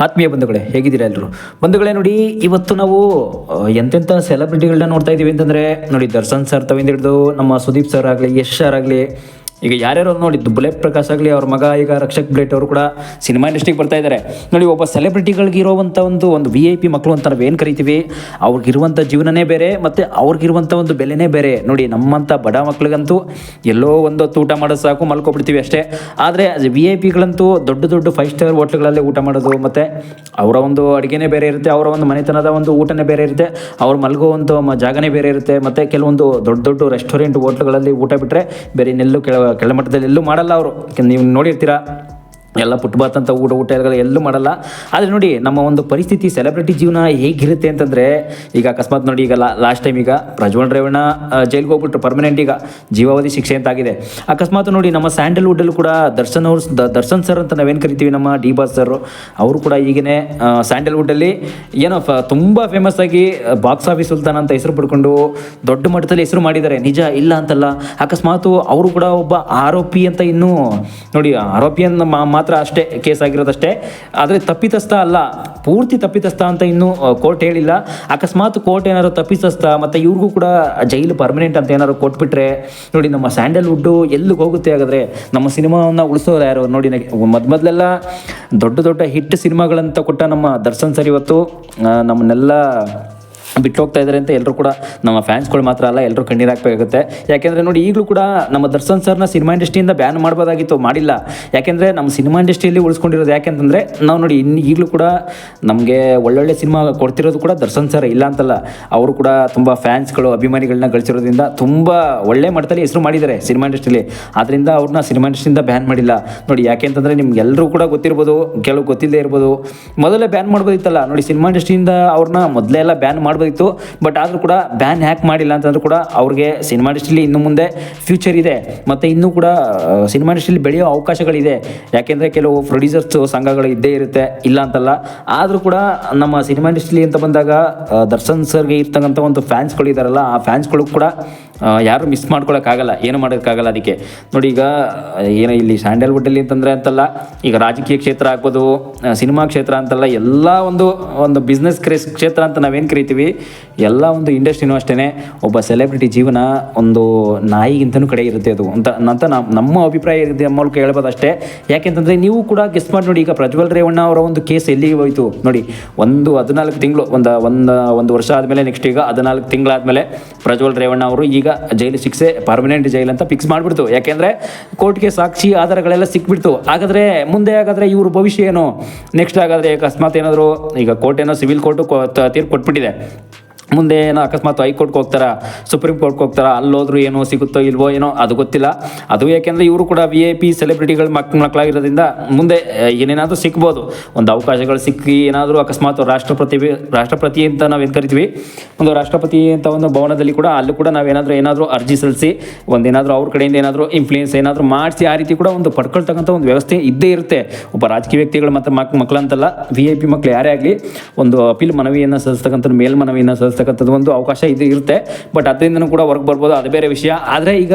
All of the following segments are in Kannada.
ಆತ್ಮೀಯ ಬಂಧುಗಳೇ, ಹೇಗಿದ್ದೀರಾ ಎಲ್ಲರೂ? ಬಂಧುಗಳೇ, ನೋಡಿ, ಇವತ್ತು ನಾವು ಎಂತೆಂಥ ಸೆಲೆಬ್ರಿಟಿಗಳನ್ನ ನೋಡ್ತಾ ಇದ್ದೀವಿ ಅಂತಂದರೆ, ನೋಡಿ, ದರ್ಶನ್ ಸರ್ ತವಿಂದ ಹಿಡಿದು ನಮ್ಮ ಸುದೀಪ್ ಸರ್ ಆಗಲಿ, ಯಶ್ ಸರ್ ಆಗಲಿ ಈಗ ಯಾರ್ಯಾರು ನೋಡಿದ್ದು ಬುಲೆಟ್ ಪ್ರಕಾಶ್ ಆಗಲಿ, ಅವ್ರ ಮಗ, ಈಗ ರಕ್ಷಕ್ ಬ್ಲೇಟ್ ಅವರು ಕೂಡ ಸಿನಿಮಾ ಇಂಡಸ್ಟ್ರಿಗೆ ಬರ್ತಾ ಇದ್ದಾರೆ ನೋಡಿ, ಒಬ್ಬ ಸೆಲೆಬ್ರಿಟಿಗಳಿಗೆ ಇರುವಂಥ ಒಂದು ಒಂದು ವಿ ಐ ಪಿ ಮಕ್ಕಳು ಅಂತ ನಾವು ಏನು ಕರಿತೀವಿ? ಅವ್ರಿಗಿರುವಂಥ ಜೀವನನೇ ಬೇರೆ, ಮತ್ತು ಅವ್ರಿಗಿರುವಂಥ ಒಂದು ಬೆಲೆನೇ ಬೇರೆ. ನೋಡಿ ನಮ್ಮಂಥ ಬಡ ಮಕ್ಳಿಗಂತೂ ಎಲ್ಲೋ ಒಂದು ಊಟ ಮಾಡೋದು ಸಾಕು, ಮಲ್ಕೊಬಿಡ್ತೀವಿ ಅಷ್ಟೇ. ಆದರೆ ವಿ ಐ ಪಿಗಳಂತೂ ದೊಡ್ಡ ದೊಡ್ಡ ಫೈವ್ ಸ್ಟಾರ್ ಹೋಟ್ಲ್ಗಳಲ್ಲೇ ಊಟ ಮಾಡೋದು, ಮತ್ತು ಅವರ ಒಂದು ಅಡುಗೆನೇ ಬೇರೆ ಇರುತ್ತೆ, ಅವರ ಒಂದು ಮನೆತನದ ಒಂದು ಊಟನೇ ಬೇರೆ ಇರುತ್ತೆ, ಅವ್ರು ಮಲಗುವಂಥ ಜಾಗನೇ ಬೇರೆ ಇರುತ್ತೆ, ಮತ್ತು ಕೆಲವೊಂದು ದೊಡ್ಡ ದೊಡ್ಡ ರೆಸ್ಟೋರೆಂಟ್ ಹೋಟ್ಲ್ಗಳಲ್ಲಿ ಊಟ ಬಿಟ್ಟರೆ ಬೇರೆ ಇನ್ನೆಲ್ಲೂ ಕೆಳ ಕೆಳಮಟ್ಟದಲ್ಲಿ ಎಲ್ಲೂ ಮಾಡಲ್ಲ ಅವರು. ನೀವು ನೋಡಿರ್ತೀರಾ ಎಲ್ಲ ಪುಟ್ಬಾತ್ ಅಂತ ಊಟ ಊಟ ಎಲ್ಲ ಎಲ್ಲೂ ಮಾಡಲ್ಲ. ಆದರೆ ನೋಡಿ, ನಮ್ಮ ಒಂದು ಪರಿಸ್ಥಿತಿ ಸೆಲೆಬ್ರಿಟಿ ಜೀವನ ಹೇಗಿರುತ್ತೆ ಅಂತಂದರೆ, ಈಗ ಅಕಸ್ಮಾತ್ ನೋಡಿ ಈಗ ಲಾಸ್ಟ್ ಟೈಮ್ ಈಗ ಪ್ರಜ್ವಲ್ ರೇವಣ್ಣ ಜೈಲ್ಗೆ ಹೋಗ್ಬಿಟ್ರು ಪರ್ಮನೆಂಟ್ ಈಗ ಜೀವಾವಧಿ ಶಿಕ್ಷೆ ಅಂತ ಆಗಿದೆ. ಅಕಸ್ಮಾತ್ ನೋಡಿ ನಮ್ಮ ಸ್ಯಾಂಡಲ್ವುಡಲ್ಲೂ ಕೂಡ ದರ್ಶನ್ ಅವ್ರು ದರ್ಶನ್ ಸರ್ ಅಂತ ನಾವೇನು ಕರಿತೀವಿ ನಮ್ಮ ಡಿ ಬಾಸ್ ಸರ್ ಅವರು ಕೂಡ ಈಗನೇ ಸ್ಯಾಂಡಲ್ವುಡಲ್ಲಿ ಏನೋ ಫ, ತುಂಬ ಫೇಮಸ್ ಆಗಿ ಬಾಕ್ಸ್ ಆಫೀಸ್ ಸುಲ್ತಾನ್ ಅಂತ ಹೆಸರು ಪಡ್ಕೊಂಡು ದೊಡ್ಡ ಮಟ್ಟದಲ್ಲಿ ಹೆಸರು ಮಾಡಿದ್ದಾರೆ. ನಿಜ, ಇಲ್ಲ ಅಂತಲ್ಲ. ಅಕಸ್ಮಾತು ಅವರು ಕೂಡ ಒಬ್ಬ ಆರೋಪಿ ಅಂತ ಇನ್ನೂ, ನೋಡಿ ಆರೋಪಿ ಅಂತ ಮಾತ್ರ ಅಷ್ಟೇ ಕೇಸ್ ಆಗಿರೋದಷ್ಟೇ. ಆದರೆ ತಪ್ಪಿತಸ್ಥ ಅಲ್ಲ, ಪೂರ್ತಿ ತಪ್ಪಿತಸ್ಥ ಅಂತ ಇನ್ನೂ ಕೋರ್ಟ್ ಹೇಳಿಲ್ಲ. ಅಕಸ್ಮಾತ್ ಕೋರ್ಟ್ ಏನಾದ್ರು ತಪ್ಪಿತಸ್ಥ, ಮತ್ತು ಇವ್ರಿಗೂ ಕೂಡ ಜೈಲು ಪರ್ಮನೆಂಟ್ ಅಂತ ಏನಾದ್ರು ಕೊಟ್ಬಿಟ್ರೆ ನೋಡಿ ನಮ್ಮ ಸ್ಯಾಂಡಲ್ವುಡ್ಡು ಎಲ್ಲಿಗೆ ಹೋಗುತ್ತೆ ಹಾಗಾದ್ರೆ? ನಮ್ಮ ಸಿನಿಮಾವನ್ನು ಉಳಿಸೋರು ಯಾರು? ನೋಡಿ ಮೊದ್, ಮೊದಲೆಲ್ಲ ದೊಡ್ಡ ದೊಡ್ಡ ಹಿಟ್ ಸಿನಿಮಾಗಳಂತ ಕೊಟ್ಟ ನಮ್ಮ ದರ್ಶನ್ ಸರ್ ಇವತ್ತು ನಮ್ಮನ್ನೆಲ್ಲ ಬಿಟ್ಟು ಹೋಗ್ತಾ ಇದ್ದಾರೆ ಅಂತ ಎಲ್ಲರೂ ಕೂಡ ನಮ್ಮ ಫ್ಯಾನ್ಸ್ಗಳು ಮಾತ್ರ ಅಲ್ಲ ಎಲ್ಲರೂ ಕಣ್ಣೀರು ಹಾಕಬೇಕಾಗುತ್ತೆ. ಯಾಕೆಂದರೆ ನೋಡಿ, ಈಗಲೂ ಕೂಡ ನಮ್ಮ ದರ್ಶನ್ ಸರ್ನ ಸಿನಿಮಾ ಇಂಡಸ್ಟ್ರಿಯಿಂದ ಬ್ಯಾನ್ ಮಾಡ್ಬೋದಾಗಿತ್ತು, ಮಾಡಿಲ್ಲ. ಯಾಕೆಂದರೆ ನಮ್ಮ ಸಿನಿಮಾ ಇಂಡಸ್ಟ್ರಿಯಲ್ಲಿ ಉಳಿಸ್ಕೊಂಡಿರೋದು ಯಾಕೆಂತಂದರೆ, ನಾವು ನೋಡಿ ಇನ್ನು ಈಗಲೂ ಕೂಡ ನಮಗೆ ಒಳ್ಳೊಳ್ಳೆ ಸಿನಿಮಾ ಕೊಡ್ತಿರೋದು ಕೂಡ ದರ್ಶನ್ ಸರ್ ಇಲ್ಲ ಅಂತಲ್ಲ. ಅವರು ಕೂಡ ತುಂಬ ಫ್ಯಾನ್ಸ್ಗಳು ಅಭಿಮಾನಿಗಳನ್ನ ಗಳಿಸಿರೋದ್ರಿಂದ ತುಂಬ ಒಳ್ಳೆ ಮಟ್ಟದಲ್ಲಿ ಹೆಸರು ಮಾಡಿದ್ದಾರೆ ಸಿನಿಮಾ ಇಂಡಸ್ಟ್ರಿಲಿ ಆದ್ದರಿಂದ ಅವ್ರನ್ನ ಸಿನಿಮಾ ಇಂಡಸ್ಟ್ರಿಯಿಂದ ಬ್ಯಾನ್ ಮಾಡಿಲ್ಲ. ನೋಡಿ, ಯಾಕೆಂತಂದರೆ ನಿಮ್ಗೆಲ್ಲರೂ ಕೂಡ ಗೊತ್ತಿರ್ಬೋದು, ಕೆಲವು ಗೊತ್ತಿಲ್ಲದೆ ಇರ್ಬೋದು. ಮೊದಲೇ ಬ್ಯಾನ್ ಮಾಡ್ಬೋದಿತ್ತಲ್ಲ. ನೋಡಿ ಸಿನಿಮಾ ಇಂಡಸ್ಟ್ರಿಯಿಂದ ಅವ್ರನ್ನ ಮೊದಲೇ ಎಲ್ಲ ಬ್ಯಾನ್ ಮಾಡ್ಬೋದಿತ್ತು ಬಟ್ ಆದರೂ ಕೂಡ ಬ್ಯಾನ್ ಹ್ಯಾಕ್ ಮಾಡಿಲ್ಲ ಅಂತಂದ್ರೂ ಕೂಡ ಅವ್ರಿಗೆ ಸಿನಿಮಾ ಇಂಡಸ್ಟ್ರಿಲಿ ಇನ್ನು ಮುಂದೆ ಫ್ಯೂಚರ್ ಇದೆ. ಮತ್ತು ಇನ್ನೂ ಕೂಡ ಸಿನಿಮಾ ಇಂಡಸ್ಟ್ರಿಲಿ ಬೆಳೆಯೋ ಅವಕಾಶಗಳಿದೆ. ಯಾಕೆಂದರೆ ಕೆಲವು ಪ್ರೊಡ್ಯೂಸರ್ಸ್ ಸಂಘಗಳು ಇದ್ದೇ ಇರುತ್ತೆ, ಇಲ್ಲ ಅಂತಲ್ಲ. ಆದರೂ ಕೂಡ ನಮ್ಮ ಸಿನಿಮಾ ಇಂಡಸ್ಟ್ರಿ ಅಂತ ಬಂದಾಗ ದರ್ಶನ್ ಸರ್ಗೆ ಇರ್ತಕ್ಕಂಥ ಒಂದು ಫ್ಯಾನ್ಸ್ಗಳು ಇದ್ದಾರಲ್ಲ, ಆ ಫ್ಯಾನ್ಸ್ಗಳು ಕೂಡ ಯಾರು ಮಿಸ್ ಮಾಡ್ಕೊಳಕ್ಕಾಗಲ್ಲ, ಏನು ಮಾಡೋಕ್ಕಾಗಲ್ಲ ಅದಕ್ಕೆ. ನೋಡಿ ಈಗ, ಏನೋ ಇಲ್ಲಿ ಸ್ಯಾಂಡಲ್ವುಡ್ಡಲ್ಲಿ ಅಂತಂದರೆ ಅಂತಲ್ಲ, ಈಗ ರಾಜಕೀಯ ಕ್ಷೇತ್ರ ಆಗ್ಬೋದು ಸಿನಿಮಾ ಕ್ಷೇತ್ರ ಅಂತಲ್ಲ, ಎಲ್ಲ ಒಂದು ಒಂದು ಬಿಸ್ನೆಸ್ ಕ್ರೇಸ್ ಕ್ಷೇತ್ರ ಅಂತ ನಾವೇನು ಕರಿತೀವಿ, ಎಲ್ಲ ಒಂದು ಇಂಡಸ್ಟ್ರಿನೂ ಅಷ್ಟೇ ಒಬ್ಬ ಸೆಲೆಬ್ರಿಟಿ ಜೀವನ ಒಂದು ನಾಯಿಗಿಂತನೂ ಕಡೆ ಇರುತ್ತೆ ಅದು. ಅಂತ ಅಂತ ನಮ್ಮ ಅಭಿಪ್ರಾಯ ಇದೆ ಮೂಲಕ ಹೇಳ್ಬೋದು ಅಷ್ಟೇ. ಯಾಕೆಂತಂದರೆ ನೀವು ಕೂಡ ಗೆಸ್ ಮಾಡಿ ನೋಡಿ, ಈಗ ಪ್ರಜ್ವಲ್ ರೇವಣ್ಣ ಅವರ ಒಂದು ಕೇಸ್ ಎಲ್ಲಿಗೆ ಹೋಯಿತು? ನೋಡಿ, ಒಂದು ಹದಿನಾಲ್ಕು ತಿಂಗಳು, ಒಂದು ಒಂದು ಒಂದು ವರ್ಷ ಆದಮೇಲೆ ನೆಕ್ಸ್ಟ್ ಈಗ ಹದಿನಾಲ್ಕು ತಿಂಗಳಾದಮೇಲೆ ಪ್ರಜ್ವಲ್ ರೇವಣ್ಣ ಅವರು ಈಗ ಜೈಲು ಶಿಕ್ಷೆ ಪರ್ಮನೆಂಟ್ ಜೈಲ್ ಅಂತ ಫಿಕ್ಸ್ ಮಾಡಿಬಿಡ್ತು. ಯಾಕೆಂದರೆ ಕೋರ್ಟ್ಗೆ ಸಾಕ್ಷಿ ಆಧಾರಗಳೆಲ್ಲ ಸಿಕ್ಬಿಡ್ತು. ಹಾಗಾದರೆ ಮುಂದೆ ಹಾಗಾದರೆ ಇವ್ರ ಭವಿಷ್ಯ ಏನು? ನೆಕ್ಸ್ಟ್ ಹಾಗಾದರೆ ಅಕಸ್ಮಾತ್ ಏನಾದರೂ ಈಗ ಕೋರ್ಟ್ ಏನೋ ಸಿವಿಲ್ ಕೋರ್ಟು ತೀರ್ಪು ಕೊಟ್ಬಿಟ್ಟಿದೆ. ಮುಂದೆ ಏನೋ ಅಕಸ್ಮಾತ್ ಹೈಕೋರ್ಟ್ಗೆ ಹೋಗ್ತಾರಾ, ಸುಪ್ರೀಂ ಕೋರ್ಟ್ಗೆ ಹೋಗ್ತಾರಾ, ಅಲ್ಲೋದ್ರೂ ಏನೋ ಸಿಗುತ್ತೋ ಇಲ್ವೋ ಏನೋ, ಅದು ಗೊತ್ತಿಲ್ಲ. ಅದು ಯಾಕೆಂದ್ರೆ ಇವರು ಕೂಡ ವಿ ಐ ಪಿ ಸೆಲೆಬ್ರಿಟಿಗಳು ಮಕ್ ಮಕ್ಕಳಾಗಿರೋದ್ರಿಂದ ಮುಂದೆ ಏನೇನಾದರೂ ಸಿಗ್ಬೋದು. ಒಂದು ಅವಕಾಶಗಳು ಸಿಕ್ಕಿ ಏನಾದರೂ ಅಕಸ್ಮಾತ್ ರಾಷ್ಟ್ರಪತಿ ರಾಷ್ಟ್ರಪತಿ ಅಂತ ನಾವು ಏನು ಕರಿತೀವಿ? ಒಂದು ರಾಷ್ಟ್ರಪತಿ ಅಂತ ಒಂದು ಭವನದಲ್ಲಿ ಕೂಡ ಅಲ್ಲೂ ಕೂಡ ನಾವೇನಾದರೂ ಏನಾದರೂ ಅರ್ಜಿ ಸಲ್ಲಿಸಿ ಒಂದೇನಾದರೂ ಅವ್ರ ಕಡೆಯಿಂದ ಏನಾದರೂ ಇನ್ಫ್ಲೂಯೆನ್ಸ್ ಏನಾದರೂ ಮಾಡಿಸಿ, ಆ ರೀತಿ ಕೂಡ ಒಂದು ಪಡ್ಕೊಳ್ತಕ್ಕಂಥ ಒಂದು ವ್ಯವಸ್ಥೆ ಇದ್ದೇ ಇರುತ್ತೆ. ಒಬ್ಬ ರಾಜಕೀಯ ವ್ಯಕ್ತಿಗಳು ಮತ್ತು ಮಕ್, ಮಕ್ಕಳಂತಲ್ಲ ವಿ ಐ ಪಿ ಮಕ್ಕಳು ಯಾರೇ ಆಗಲಿ, ಒಂದು ಅಪೀಲ್ ಮನವಿಯನ್ನು ಸಲ್ಲಿಸ್ತಕ್ಕಂಥ ಮೇಲ್ಮನವಿಯನ್ನು ಸಲ್ಲಿಸ್ತಕ್ಕಂಥದ್ದು ಒಂದು ಅವಕಾಶ ಇದು ಇರುತ್ತೆ. ಬಟ್ ಅದರಿಂದನೂ ಕೂಡ ಹೊರಗೆ ಬರ್ಬೋದು. ಅದು ಬೇರೆ ವಿಷಯ. ಆದರೆ ಈಗ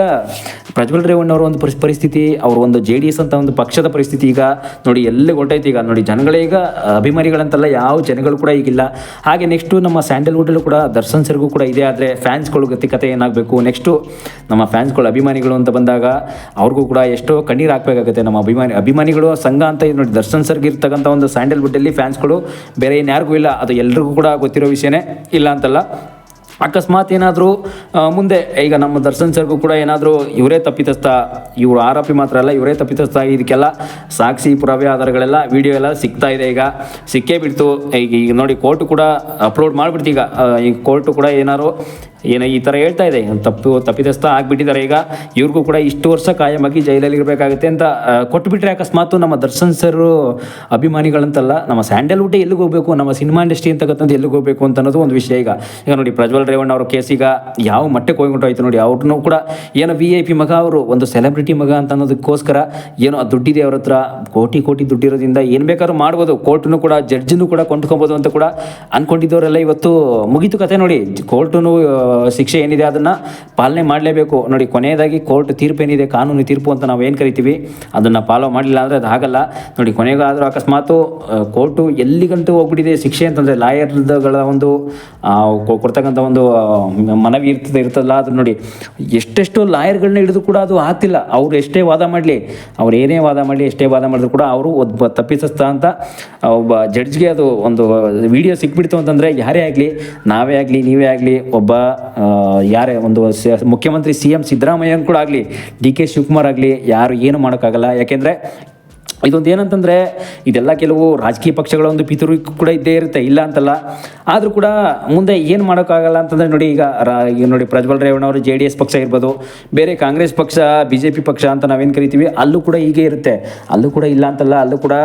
ಪ್ರಜ್ವಲ್ ರೇವಣ್ಣ ಅವರ ಒಂದು ಪರಿಸ್- ಪರಿಸ್ಥಿತಿ, ಅವ್ರ ಒಂದು ಜೆ ಡಿ ಅಂತ ಒಂದು ಪಕ್ಷದ ಪರಿಸ್ಥಿತಿ ಈಗ ನೋಡಿ ಎಲ್ಲಿ ಹೊಟ್ಟೈತೆ ಈಗ. ನೋಡಿ ಜನಗಳೇ ಈಗ ಅಭಿಮಾನಿಗಳಂತಲ್ಲ ಯಾವ ಜನಗಳು ಕೂಡ ಈಗಿಲ್ಲ. ಹಾಗೆ ನೆಕ್ಸ್ಟು ನಮ್ಮ ಸ್ಯಾಂಡಲ್ವುಡಲ್ಲೂ ಕೂಡ ದರ್ಶನ್ ಸರ್ಗೂ ಕೂಡ ಇದೆ. ಆದರೆ ಫ್ಯಾನ್ಸ್ಗಳು ಗತಿ ಕತೆ ಏನಾಗಬೇಕು? ನೆಕ್ಸ್ಟು ನಮ್ಮ ಫ್ಯಾನ್ಸ್ಗಳು ಅಭಿಮಾನಿಗಳು ಅಂತ ಬಂದಾಗ ಅವ್ರಿಗೂ ಕೂಡ ಎಷ್ಟೋ ಕಣ್ಣೀರು ಹಾಕಬೇಕಾಗುತ್ತೆ ನಮ್ಮ ಅಭಿಮಾನಿ, ಅಭಿಮಾನಿಗಳು ಸಂಘ ಅಂತ ಇದು ನೋಡಿ ದರ್ಶನ್ ಸರ್ಗೆ ಇರ್ತಕ್ಕಂಥ ಒಂದು ಸ್ಯಾಂಡಲ್ವುಡ್ಡಲ್ಲಿ ಫ್ಯಾನ್ಸ್ಗಳು ಬೇರೆ ಇನ್ಯಾರಿಗೂ ಇಲ್ಲ. ಅದು ಎಲ್ರಿಗೂ ಕೂಡ ಗೊತ್ತಿರೋ ವಿಷಯನೇ ಇಲ್ಲ ಅಂತಲ್ಲ. ಅಕಸ್ಮಾತ್ ಏನಾದರೂ ಮುಂದೆ, ಈಗ ನಮ್ಮ ದರ್ಶನ್ ಸರ್ಗೂ ಕೂಡ ಏನಾದರೂ ಇವರೇ ತಪ್ಪಿತಸ್ಥ, ಇವರು ಆರೋಪಿ ಮಾತ್ರ ಅಲ್ಲ, ಇವರೇ ತಪ್ಪಿತಸ್ಥ ಇದಕ್ಕೆಲ್ಲ ಸಾಕ್ಷಿ ಪುರಾವೆ ಆಧಾರಗಳೆಲ್ಲ ವಿಡಿಯೋ ಎಲ್ಲ ಸಿಗ್ತಾ ಇದೆ ಈಗ. ಸಿಕ್ಕೇ ಬಿಡ್ತು. ಈಗ ಈಗ ನೋಡಿ, ಕೋರ್ಟು ಕೂಡ ಅಪ್ಲೋಡ್ ಮಾಡಿಬಿಡ್ತು ಈಗ. ಈ ಕೋರ್ಟು ಕೂಡ ಏನಾದ್ರು ಏನೋ ಈ ಥರ ಹೇಳ್ತಾ ಇದೆ. ತಪ್ಪು, ತಪ್ಪಿತಸ್ಥ ಆಗಿಬಿಟ್ಟಿದ್ದಾರೆ. ಈಗ ಇವ್ರಿಗೂ ಕೂಡ ಇಷ್ಟು ವರ್ಷ ಕಾಯಮಾಗಿ ಜೈಲಲ್ಲಿ ಇರಬೇಕಾಗುತ್ತೆ ಅಂತ ಕೊಟ್ಬಿಟ್ರೆ ಅಕಸ್ಮಾತ್ ನಮ್ಮ ದರ್ಶನ್ ಸರ್ ಅಭಿಮಾನಿಗಳಂತಲ್ಲ, ನಮ್ಮ ಸ್ಯಾಂಡಲ್ವುಡ್ ಎಲ್ಲಿಗೆ ಹೋಗಬೇಕು, ನಮ್ಮ ಸಿನಿಮಾ ಇಂಡಸ್ಟ್ರಿ ಅಂತಕ್ಕಂಥದ್ದು ಎಲ್ಲಿಗೆ ಹೋಗಬೇಕು ಅಂತ ಅನ್ನೋದು ಒಂದು ವಿಷಯ ಈಗ. ಈಗ ನೋಡಿ ಪ್ರಜ್ವಲ್ ರೇವಣ್ಣ ಅವ್ರ ಕೇಸ್ ಈಗ ಯಾವ ಮಟ್ಟಕ್ಕೆ ಹೋಗ್ಬಿಟ್ಟು ನೋಡಿ ಅವ್ರನ್ನೂ ಕೂಡ ಏನೋ ವಿ ಐ ಪಿ ಮಗ ಅವರು, ಒಂದು ಸೆಲೆಬ್ರಿಟಿ ಮಗ ಅಂತ ಅನ್ನೋದಕ್ಕೋಸ್ಕರ ಏನೋ ದುಡ್ಡಿದೆ ಅವ್ರ ಹತ್ರ, ಕೋಟಿ ಕೋಟಿ ದುಡ್ಡಿರೋದ್ರಿಂದ ಏನು ಬೇಕಾದ್ರೂ ಮಾಡ್ಬೋದು. ಕೋರ್ಟ್ನು ಕೂಡ ಜಡ್ಜನ್ನು ಕೂಡ ಕೊಂಡ್ಕೊಬೋದು ಅಂತ ಕೂಡ ಅಂದ್ಕೊಂಡಿದ್ದವರೆಲ್ಲ ಇವತ್ತು ಮುಗೀತು ಕತೆ ನೋಡಿ. ಕೋರ್ಟು ಶಿಕ್ಷೆ ಏನಿದೆ ಅದನ್ನು ಪಾಲನೆ ಮಾಡಲೇಬೇಕು. ನೋಡಿ, ಕೊನೆಯದಾಗಿ ಕೋರ್ಟ್ ತೀರ್ಪು ಏನಿದೆ, ಕಾನೂನು ತೀರ್ಪು ಅಂತ ನಾವು ಏನು ಕರಿತೀವಿ, ಅದನ್ನು ಫಾಲೋ ಮಾಡಲಿಲ್ಲ ಅಂದರೆ ಅದು ಆಗಲ್ಲ ನೋಡಿ, ಕೊನೆಗಾದರೂ ಅಕಸ್ಮಾತು ಕೋರ್ಟು ಎಲ್ಲಿಗಂತೂ ಹೋಗ್ಬಿಟ್ಟಿದೆ. ಶಿಕ್ಷೆ ಅಂತಂದರೆ ಲಾಯರ್ಗಳ ಒಂದು ಕೊಡ್ತಕ್ಕಂಥ ಒಂದು ಮನವಿ ಇರ್ತದೆ, ಇರ್ತದಲ್ಲ. ಅದು ನೋಡಿ, ಎಷ್ಟೆಷ್ಟು ಲಾಯರ್ಗಳನ್ನ ಹಿಡಿದು ಕೂಡ ಅದು ಆಗ್ತಿಲ್ಲ ಅವ್ರು ಎಷ್ಟೇ ವಾದ ಮಾಡಲಿ, ಅವ್ರು ಏನೇ ವಾದ ಮಾಡಲಿ, ಎಷ್ಟೇ ವಾದ ಮಾಡಿದ್ರು ಕೂಡ ಅವರು ಒಬ್ಬ ತಪ್ಪಿಸಸ್ತ ಅಂತ ಒಬ್ಬ ಜಡ್ಜ್ಗೆ ಅದು ಒಂದು ವಿಡಿಯೋ ಸಿಕ್ಬಿಡ್ತು ಅಂತಂದರೆ ಯಾರೇ ಆಗಲಿ, ನಾವೇ ಆಗಲಿ, ನೀವೇ ಆಗಲಿ, ಒಬ್ಬ ಯಾರೇ ಒಂದು ಮುಖ್ಯಮಂತ್ರಿ, ಸಿ ಎಂ ಸಿದ್ದರಾಮಯ್ಯ ಕೂಡ ಆಗಲಿ, ಡಿ ಕೆ ಶಿವಕುಮಾರ್ ಆಗಲಿ, ಯಾರು ಏನು ಮಾಡೋಕ್ಕಾಗಲ್ಲ. ಯಾಕೆಂದರೆ ಇದೊಂದು ಏನಂತಂದರೆ, ಇದೆಲ್ಲ ಕೆಲವು ರಾಜಕೀಯ ಪಕ್ಷಗಳ ಒಂದು ಪಿತೂರಿ ಕೂಡ ಇದ್ದೇ ಇರುತ್ತೆ, ಇಲ್ಲ ಅಂತಲ್ಲ. ಆದರೂ ಕೂಡ ಮುಂದೆ ಏನು ಮಾಡೋಕ್ಕಾಗಲ್ಲ ಅಂತಂದರೆ ನೋಡಿ ಈಗ ರಾ, ಈಗ ನೋಡಿ ಪ್ರಜ್ವಲ್ ರೇವಣ್ಣವರು ಜೆ ಡಿ ಎಸ್ ಪಕ್ಷ ಇರ್ಬೋದು ಬೇರೆ ಕಾಂಗ್ರೆಸ್ ಪಕ್ಷ ಬಿ ಜೆ ಪಿ ಪಕ್ಷ ಅಂತ ನಾವೇನು ಕರಿತೀವಿ, ಅಲ್ಲೂ ಕೂಡ ಹೀಗೆ ಇರುತ್ತೆ. ಅಲ್ಲೂ ಕೂಡ ಇಲ್ಲ ಅಂತಲ್ಲ, ಅಲ್ಲೂ ಕೂಡ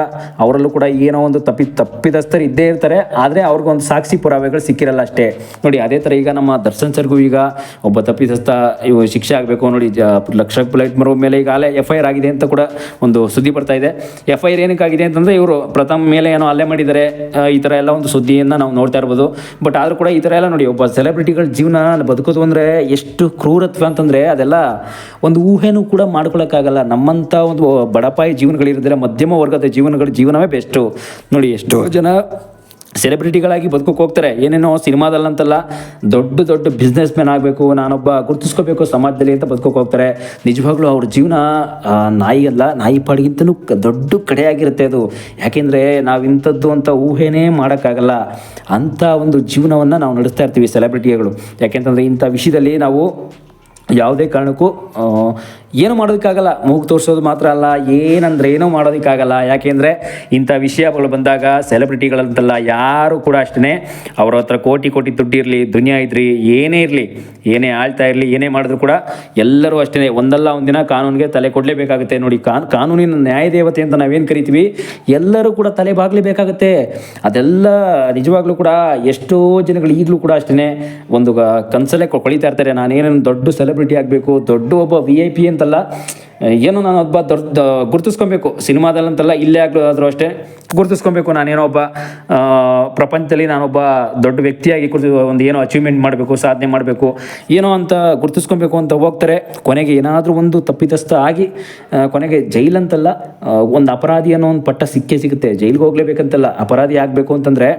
ಅವರಲ್ಲೂ ಕೂಡ ಏನೋ ಒಂದು ತಪ್ಪಿ ತಪ್ಪಿದಸ್ಥರು ಇದ್ದೇ ಇರ್ತಾರೆ, ಆದರೆ ಅವ್ರಿಗೊಂದು ಸಾಕ್ಷಿ ಪುರಾವೆಗಳು ಸಿಕ್ಕಿರಲ್ಲ ಅಷ್ಟೇ. ನೋಡಿ ಅದೇ ಥರ ಈಗ ನಮ್ಮ ದರ್ಶನ್ ಸರ್ಗೂ ಈಗ ಒಬ್ಬ ತಪ್ಪಿದಸ್ಥ ಇವು ಶಿಕ್ಷೆ ಆಗಬೇಕು, ನೋಡಿ ಲಕ್ಷ ಪ್ಲೇಟ್ ಮರುವ ಮೇಲೆ ಈಗಾಗಲೇ ಎಫ್ ಐ ಆರ್ ಆಗಿದೆ ಅಂತ ಕೂಡ ಒಂದು ಸುದ್ದಿ ಬರ್ತಾ ಇದೆ. ಎಫ್ ಐ ಆರ್ ಏನಕ್ಕಾಗಿದೆ ಅಂತಂದರೆ ಇವರು ಪ್ರಥಮ ಮೇಲೆ ಏನೋ ಅಲ್ಲೇ ಮಾಡಿದ್ದಾರೆ ಈ ಥರ ಎಲ್ಲ ಒಂದು ಸುದ್ದಿಯನ್ನು ನಾವು ನೋಡ್ತಾ ಇರ್ಬೋದು. ಬಟ್ ಆದರೂ ಕೂಡ ಈ ಥರ ಎಲ್ಲ ನೋಡಿ ಒಬ್ಬ ಸೆಲೆಬ್ರಿಟಿಗಳ ಜೀವನ ಬದುಕೋದು ಅಂದರೆ ಎಷ್ಟು ಕ್ರೂರತ್ವ ಅಂತಂದರೆ ಅದೆಲ್ಲ ಒಂದು ಊಹೆನೂ ಕೂಡ ಮಾಡ್ಕೊಳ್ಳೋಕ್ಕಾಗಲ್ಲ ನಮ್ಮಂಥ ಒಂದು ಬಡಪಾಯಿ ಜೀವನಗಳಿರಿದ್ರೆ ಮಧ್ಯಮ ವರ್ಗದ ಜೀವನಗಳ ಜೀವನವೇ ಬೆಸ್ಟು ನೋಡಿ ಎಷ್ಟೋ ಜನ ಸೆಲೆಬ್ರಿಟಿಗಳಾಗಿ ಬದುಕೋಕೆ ಹೋಗ್ತಾರೆ. ಏನೇನೋ ಸಿನಿಮಾದಲ್ಲಂತಲ್ಲ ದೊಡ್ಡ ದೊಡ್ಡ ಬಿಸ್ನೆಸ್ ಮ್ಯಾನ್ ಆಗಬೇಕು, ನಾನೊಬ್ಬ ಗುರುತಿಸ್ಕೋಬೇಕು ಸಮಾಜದಲ್ಲಿ ಅಂತ ಬದುಕೋಕೆ ಹೋಗ್ತಾರೆ. ನಿಜವಾಗ್ಲೂ ಅವ್ರ ಜೀವನ ನಾಯಿ ಅಲ್ಲ ನಾಯಿ ಪಾಡಿಗಿಂತನೂ ದೊಡ್ಡ ಕಡೆಯಾಗಿರುತ್ತೆ ಅದು. ಯಾಕೆಂದರೆ ನಾವು ಇಂಥದ್ದು ಅಂತ ಊಹೆನೇ ಮಾಡೋಕ್ಕಾಗಲ್ಲ. ಅಂಥ ಒಂದು ಜೀವನವನ್ನು ನಾವು ನಡೆಸ್ತಾ ಇರ್ತೀವಿ ಸೆಲೆಬ್ರಿಟಿಗಳು. ಯಾಕೆಂತಂದರೆ ಇಂಥ ವಿಷಯದಲ್ಲಿ ನಾವು ಯಾವುದೇ ಕಾರಣಕ್ಕೂ ಏನು ಮಾಡೋದಕ್ಕಾಗಲ್ಲ. ಮೂಗು ತೋರಿಸೋದು ಮಾತ್ರ ಅಲ್ಲ, ಏನಂದ್ರೆ ಏನೂ ಮಾಡೋದಕ್ಕಾಗಲ್ಲ. ಯಾಕೆಂದರೆ ಇಂಥ ವಿಷಯಗಳು ಬಂದಾಗ ಸೆಲೆಬ್ರಿಟಿಗಳಂತಲ್ಲ ಯಾರು ಕೂಡ ಅಷ್ಟೇ ಅವ್ರ ಹತ್ರ ಕೋಟಿ ಕೋಟಿ ದುಡ್ಡು ಇರಲಿ ದುನಿಯಾ ಇದ್ರಿ, ಏನೇ ಇರಲಿ, ಏನೇ ಆಳ್ತಾ ಇರಲಿ, ಏನೇ ಮಾಡಿದ್ರು ಕೂಡ ಎಲ್ಲರೂ ಅಷ್ಟೇ ಒಂದಲ್ಲ ಒಂದಿನ ಕಾನೂನಿಗೆ ತಲೆ ಕೊಡಲೇಬೇಕಾಗುತ್ತೆ. ನೋಡಿ, ಕಾನ್, ಕಾನೂನಿನ ನ್ಯಾಯದೇವತೆ ಅಂತ ನಾವೇನು ಕರಿತೀವಿ? ಎಲ್ಲರೂ ಕೂಡ ತಲೆ ಬಾಗಲೇಬೇಕಾಗುತ್ತೆ. ಅದೆಲ್ಲ ನಿಜವಾಗ್ಲೂ ಕೂಡ ಎಷ್ಟೋ ಜನಗಳು ಈಗಲೂ ಕೂಡ ಅಷ್ಟೇ ಒಂದು ಕನ್ಸಲೇ ಕನ್ಸಲ್ಲೇ ಕೊಳಿತಾ ಇರ್ತಾರೆ. ನಾನೇನೇನು ದೊಡ್ಡ ಸೆಲೆಬ್ರಿಟಿ ಆಗಬೇಕು ದೊಡ್ಡ ಒಬ್ಬ ವಿ ಐ ಪಿ ಅಂತಲ್ಲ ಏನೋ ನಾನು ಒಬ್ಬ ದೊಡ್ಡ ಗುರುತಿಸ್ಕೊಬೇಕು. ಸಿನಿಮಾದಲ್ಲಂತಲ್ಲ ಇಲ್ಲೇ ಆಗಲಾದರೂ ಅಷ್ಟೇ ಗುರುತಿಸ್ಕೊಬೇಕು. ನಾನೇನೋ ಒಬ್ಬ ಪ್ರಪಂಚದಲ್ಲಿ ನಾನೊಬ್ಬ ದೊಡ್ಡ ವ್ಯಕ್ತಿಯಾಗಿ ಕುರಿತು ಒಂದು ಏನೋ ಅಚೀವ್ಮೆಂಟ್ ಮಾಡಬೇಕು, ಸಾಧನೆ ಮಾಡಬೇಕು, ಏನೋ ಅಂತ ಗುರುತಿಸ್ಕೊಬೇಕು ಅಂತ ಹೋಗ್ತಾರೆ. ಕೊನೆಗೆ ಏನಾದರೂ ಒಂದು ತಪ್ಪಿತಸ್ಥ ಆಗಿ ಕೊನೆಗೆ ಜೈಲಂತಲ್ಲ ಒಂದು ಅಪರಾಧಿ ಅನ್ನೋ ಒಂದು ಪಟ್ಟ ಸಿಕ್ಕೇ ಸಿಗುತ್ತೆ. ಜೈಲಿಗೆ ಹೋಗ್ಲೇಬೇಕಂತಲ್ಲ, ಅಪರಾಧಿ ಆಗಬೇಕು ಅಂತಂದರೆ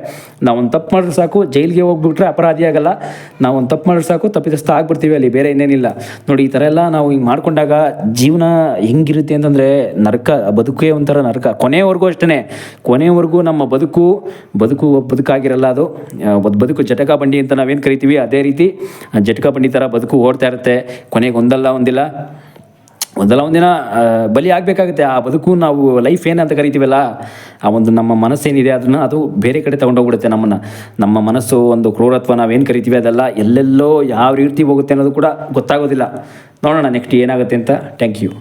ನಾವು ಒಂದು ತಪ್ಪು ಮಾಡಿದ್ರೆ ಸಾಕು, ಜೈಲಿಗೆ ಹೋಗ್ಬಿಟ್ರೆ ಅಪರಾಧಿ ಆಗಲ್ಲ. ನಾವು ಒಂದು ತಪ್ಪು ಮಾಡಿದ್ರೆ ಸಾಕು, ತಪ್ಪಿತಸ್ಥ ಆಗ್ಬಿಡ್ತೀವಿ ಅಲ್ಲಿ, ಬೇರೆ ಇನ್ನೇನಿಲ್ಲ. ನೋಡಿ, ಈ ಥರ ಎಲ್ಲ ನಾವು ಹಿಂಗೆ ಮಾಡಿಕೊಂಡಾಗ ಜೀವನ ಹೆಂಗಿರುತ್ತೆ ಅಂತಂದರೆ ನರಕ, ಬದುಕೇ ಒಂಥರ ನರಕ. ಕೊನೆಯವರೆಗೂ ಅಷ್ಟೇ ಕೊನೆಯವರೆಗೂ ನಮ್ಮ ಬದುಕು ಬದುಕು ಬದುಕಾಗಿರಲ್ಲ ಅದು. ಬದುಕು ಜಟಕ ಬಂಡಿ ಅಂತ ನಾವೇನು ಕರಿತೀವಿ? ಅದೇ ರೀತಿ ಜಟಕ ಬಂಡಿ ಥರ ಬದುಕು ಓಡ್ತಾ ಇರುತ್ತೆ. ಕೊನೆಗೆ ಒಂದಲ್ಲ ಒಂದಿಲ್ಲ. ಒಂದಲ್ಲ ಒಂದಿನ ಬಲಿ ಆಗಬೇಕಾಗುತ್ತೆ. ಆ ಬದುಕು ನಾವು ಲೈಫ್ ಏನಂತ ಕರಿತೀವಲ್ಲ, ಆ ಒಂದು ನಮ್ಮ ಮನಸ್ಸೇನಿದೆ ಅದನ್ನು ಅದು ಬೇರೆ ಕಡೆ ತೊಗೊಂಡೋಗ್ಬಿಡುತ್ತೆ ನಮ್ಮನ್ನು. ನಮ್ಮ ಮನಸ್ಸು ಒಂದು ಕ್ರೂರತ್ವ ನಾವೇನು ಕರಿತೀವಿ ಅದೆಲ್ಲ ಎಲ್ಲೆಲ್ಲೋ ಯಾವ ರೀತಿ ಹೋಗುತ್ತೆ ಅನ್ನೋದು ಕೂಡ ಗೊತ್ತಾಗೋದಿಲ್ಲ. ನೋಡೋಣ ನೆಕ್ಸ್ಟ್ ಏನಾಗುತ್ತೆ ಅಂತ. Thank you